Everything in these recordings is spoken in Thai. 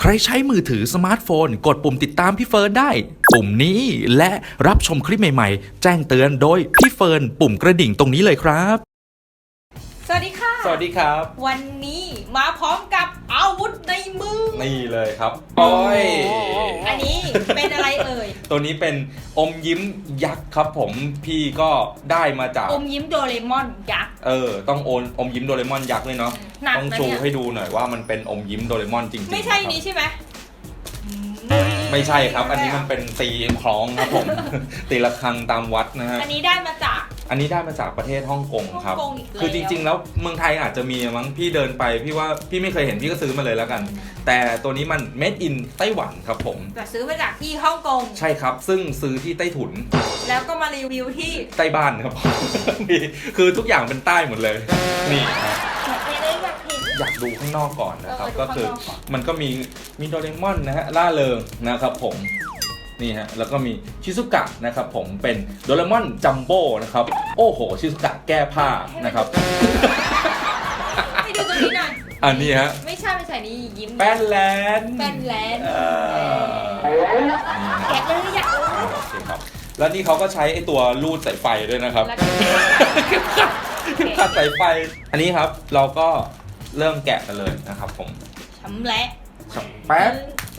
ใครใช้มือถือสมาร์ทโฟน กดปุ่มติดตามพี่เฟิร์นได้ ปุ่มนี้และรับชมคลิปใหม่ๆ แจ้งเตือนโดยพี่เฟิร์นปุ่มกระดิ่งตรงนี้เลยครับ สดีค่ะสวัสดีครับ วันนี้มาพร้อมกับอาวุธในมือ นี่เลยครับโอ้ยอันนี้เป็นอะไรเอ่ย ตัวนี้เป็นอมยิ้มยักษ์ครับผมพี่ก็ได้มาจาก อมยิ้มโดเรมอนยักษ์ เออ ต้องโอนอมยิ้มโดเรมอนยักษ์เลยเนาะ หนักต้องนะชูเนี่ยให้ดูหน่อยว่ามันเป็นอมยิ้มโดเรมอนจริงๆไม่ใช่ครับนี้ใช่ไหมไม่ใช่ครับ อันนี้มันเป็นตีคล้องครับผม ตีระฆังตามวัดนะฮะ อันนี้ได้มาจาก อันนี้ได้มาจากประเทศฮ่องกงครับ ฮ่องกงอีกแล้ว คือจริง ๆ แล้วเมืองไทยอาจจะมีมั้งพี่เดินไป พี่ว่าพี่ไม่เคยเห็นพี่ก็ซื้อมาเลยแล้วกัน แต่ตัวนี้มัน made in ไต้หวันครับผม แต่ซื้อมาจากที่ฮ่องกง ใช่ครับ ซึ่งซื้อที่ใต้ถุนแล้วก็มารีวิวที่ใต้บ้านครับ นี่คือทุกอย่างเป็นใต้หมดเลย นี่ฮะไม่ได้อยากเห็นอยากดูข้างนอกก่อนนะครับ เออดูก็คือข้างนอกก่อนมันก็มีมีโดเรมอนนะฮะล่าเริงนะครับผม นี่ฮะแล้วก็มีชิซุกะนะครับผมเป็นโดเรมอนจัมโบ้นะครับโอ้โหชิซุกะแก้ผ้านะครับ ให้ดูตรงนี้หน่อยอันนี้ฮะไม่ใช่ไม่ใช่นี่ยิ้มแป้นแลนด์แป้นแลนด์เออนี่ฮะแกะเลยอยากรู้โอเคครับแล้วนี่เขาก็ใช้ไอตัวลูดสายไฟด้วยนะครับ แล้วก็เข็มขัดเข็มขัดสายไฟ อันนี้ครับเราก็เริ่มแกะกันเลยนะครับผม ชำแหละ แป๊บ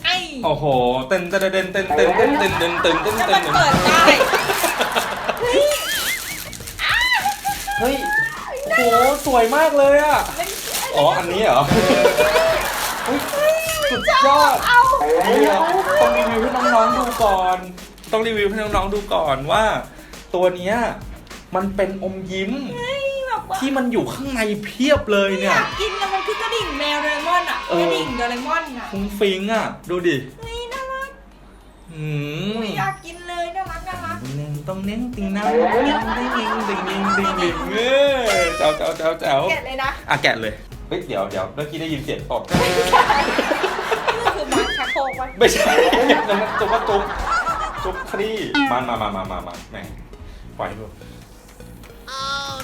ไอ้โอ้โห เต้นเต้นเต้นเต้นเต้นเต้นเต้นเต้นเต้นเต้นถ้าเต้มันนเปิดได้เฮ้ยโหสวยมากเลยอะไม่อ๋อ อันนี้เหรอเฮ้ยสุดยอด เอาเดี๋ยวต้องรีวิวให้น้องๆดูก่อน ต้องรีวิวให้น้องๆดูก่อนว่า ตัวเนี้ยมันเป็นอมยิ้มแบบว่า ที่มันอยู่ข้างในเพียบเลยอเนี่ยยากกินแล้วมันคือกระดิ่งแมวโดเรมอนอะเออกระดิ่งโดเรมอนอะฟุ้งฟิงอะ ดูดิเฮ้ยน่ารักอืมอุ๊ยอยากกินเลยน่ารักน่ารักเน่งต้องเน่งติงน้ำติงติงติงติงติงติงติงเออเจ้าเจ้าเจ้าเจ้าแกะเลยนะอะแกะเลยเฮ้ยเดี๋ยวเดี๋ยวเมื่อกี้ได้ยินเสียงตดนี่คือบาร์ชักโครกวะไม่ใช่นั่นมันจุ๊บว่าจุ๊บจุ๊บคลี่มามามามามามาแม่งปล่อย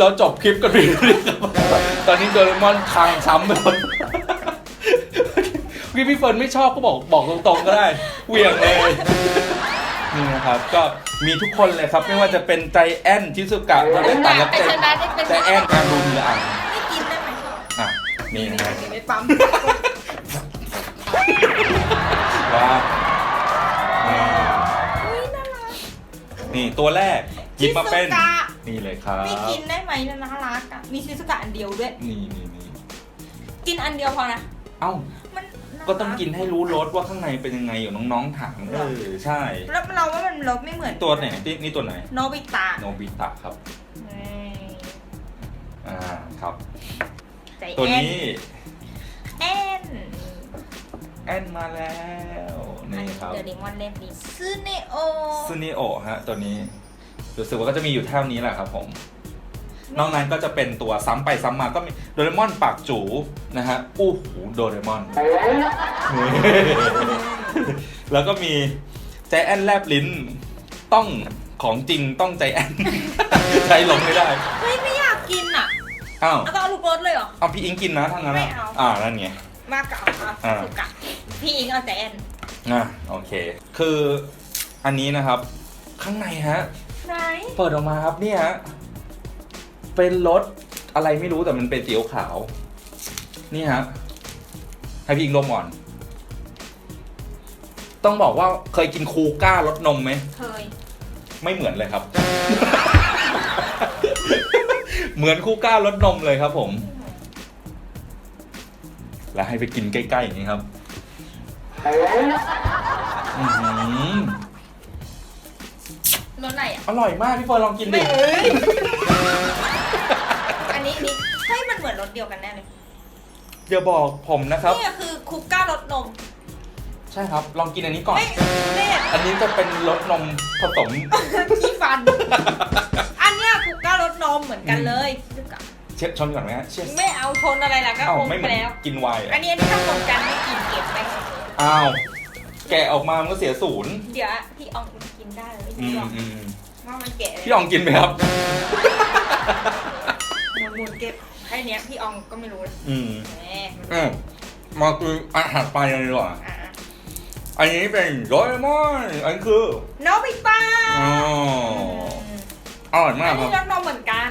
เราจบคลิปกันไปเรื่อยๆตอนนี้โดเรมอนคางช้ำไปหมดพี่พี่เฟิร์นไม่ชอบก็บอกบอกตรงๆก็ได้เหวี่ยงเลย นี่นะครับก็มีทุกคนเลยครับไม่ว่าจะเป็นใจแอนชิซุกะโดเรตันและไอใจชนะได้เป็นใจแอนการดูมีอะไม่กินได้ไหมชอบอะนี่นะฮะไม่ปั๊มว้าวนี่อุ้ยน่ารักนี่ตัวแรกหยิบมาเป็นชิซุกะ นี่เลยครับไม่กินได้ไหมน่ารักอะมีชิซุกะอันเดียวด้วย นี่นี่นี่กินอันเดียวพอนะเอ้า มันารัก็ต้องกินให้รู้รสว่าข้างในเป็นยังไงอยู่น้องๆถามเออใช่ แล้วเราว่ามันรสไม่เหมือนตัวไหนนี่นี่ตัวไหนโนบิตะโนบิตะครับ เฮ้ยอ่าครับ ใจตัวแอนนี้แอนแอนมาแล้วนี่ครับเดอะดิมอนเล่นดีซึเนโอ ซูนิโอฮะตัวนี้ รู้สึกว่าก็จะมีอยู่เท่านี้แหละครับผม นอกนั้นก็จะเป็นตัวซ้ำไปซ้ำมาก็มีโดเรมอนปากจูนะฮะอู้หูโดเรมอน แล้วก็มีใจแอนแลบลิ้นต้องของจริงต้องใจแอนใช้ลงไม่ได้ เฮ้ยไม่อยากกินอะอ้าว เอาต้องเอาลูกรสเลยเหรอ เอาพี่อิงกินนะทั้างนั้นไม่อะเอา อ่านั่นไง มากกับเอาอ่า สุกะพี่อิงเอาใจแอน อะโอเค คืออันนี้นะครับ ข้างในฮะ ไหน เปิดออกมาครับเนี่ยฮะเป็นรถอะไรไม่รู้แต่มันเป็นสีขาวนี่ฮะให้พี่อิงลมก่อน ต้องบอกว่าเคยกินคูก้ารสนมไหม เคย ไม่เหมือนเลยครับ เหมือนคูก้ารสนมเลยครับผม แล้วให้ไปกินใกล้ๆอย่างนี้ครับอื้อหือร สไหนอะ อร่อยมากพี่เฟิร์นลองกินดิ ไม่เอ้ย อันนี้นี่สเดียวกันแน่เลยอย่าบอกผมนะครับ นี่คือคุกก้ารสนมใช่ครับ ลองกินอันนี้ก่อน ไม่เนี่ยอันนี้จะเป็นรสนมผสม ขี้ฟัน อันเนี้ยคุกก้ารสนมเหมือนกันเลยดูก่อนเช็ดชนก่อนไหมฮะเช็ดไม่เอาชนอะไรล่ะก็อ้าวคงไม่เหไปมือนแล้ว กินไวน์อัอะนนี้อันนี้ถ้าชนกันไม่กินเก็บไป อ้าว แกะออกมามันก็เสียศูนย์เดี๋ยวพี่อองกินได้เลยอืพี่มอองอืมว่ามันแกะพี่อองกินไหมครับ หมุนหมุนเก็บให้เนี้ยพี่อองก็ไม่รู้นะอืมแหมอืมมาคืออาหารไปเลยดีกว่าอะอันนี้เป็นโดเรมอนอันนี้คือโนบิตะอ๋ออร่อยมาอักนคนี้รับรสนมเหมือนกัน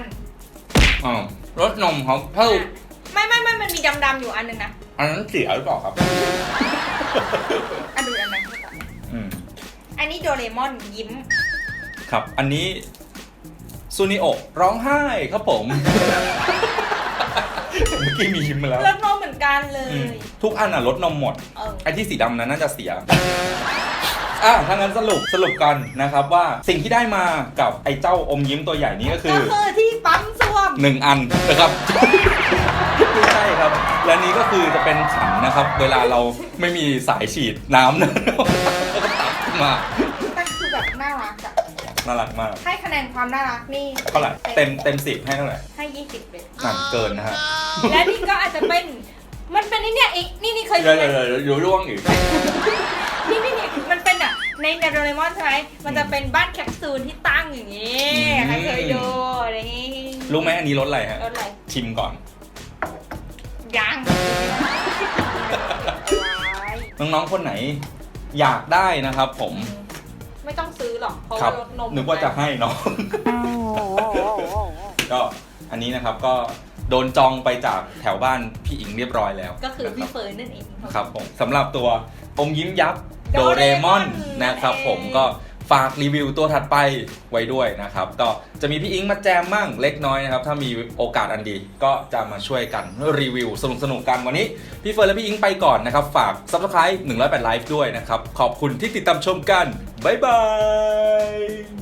อ๋อรสนมครับถ้าอะไม่ไม่ไม่มันมีดำๆอยู่อันนึงนะ อันนั้นเสียหรือเปล่าครับ อะดูอันนั้นให้ก่อนอืมอันนี้โดเรมอนยิ้ม ครับ อันนี้ซูนิโอะร้องไห้ครับผม เมื่อกี้มียิ้มมาแล้วรสนมเหมือนกันเลอืมย ทุกอันอะรสนมหมด เออ ไอ้ที่สีดำนั้นน่าจะเสีย อะถ้างั้นสรุปสรุปกันนะครับว่าสิ่งที่ได้มากับไอ้เจ้าอมยิ้มตัวใหญ่นี้ก็คือก็คือที่ปั๊มส้วม หนึ่งอันนะครับไม่ใช่ครับ และนี้ก็คือจะเป็นขันนะครับ เวลาเราไม่มีสายฉีดน้ำนะแล้วก็ตักขึ้นมามันคือแบบน่ารักอะน่ารักมาก ให้คะแนนความน่ารักนี่เท่าไหร่เต็มเต็มสิบให้เท่าไหร่ให้ยี่สิบเลย นั่นเกินนะฮะและนี่ก็อาจจะเป็น มันเป็นนี่เนี่ยอีกนี่นี่เคยเดี๋ดูยวไหมเดี๋ยวเดี๋ยวร่วงอีก นี่นี่นี่มันเป็นอะในในโดเรมอนใช่ไหมมันจะเป็นบ้านแคปซูลที่ตั้งอย่างนี้อืม ใครเคยดูอะไรอย่างงี้รู้ไหมอันนี้รสอะไรฮะ รถอะไรชิมก่อน ยังเอาไว้น้องๆ คนไหนอยากได้นะครับ ผมไม่ต้องซื้อหรอกเพราะครัว่าบรถนมนึกว่าจะให้น้อง ก็อันนี้นะครับก็โดนจองไปจากแถวบ้านพี่อิงเรียบร้อยแล้วก็คือนะพี่รับเฟิร์นนั่นเองครับผมสำหรับตัวอมยิ้มยักษ์โดโดเรเรมมออนนนะครับนั่นเองผมก็ ฝากรีวิวตัวถัดไปไว้ด้วยนะครับ ก็จะมีพี่อิงมาแจมมั่งเล็กน้อยนะครับ ถ้ามีโอกาสอันดีก็จะมาช่วยกันรีวิวสนุกสนุกๆกันวันนี้ พี่เฟิร์นและพี่อิงไปก่อนนะครับ ฝาก Subscribe 108ไลฟ์ด้วยนะครับ ขอบคุณที่ติดตามชมกัน บ๊ายบาย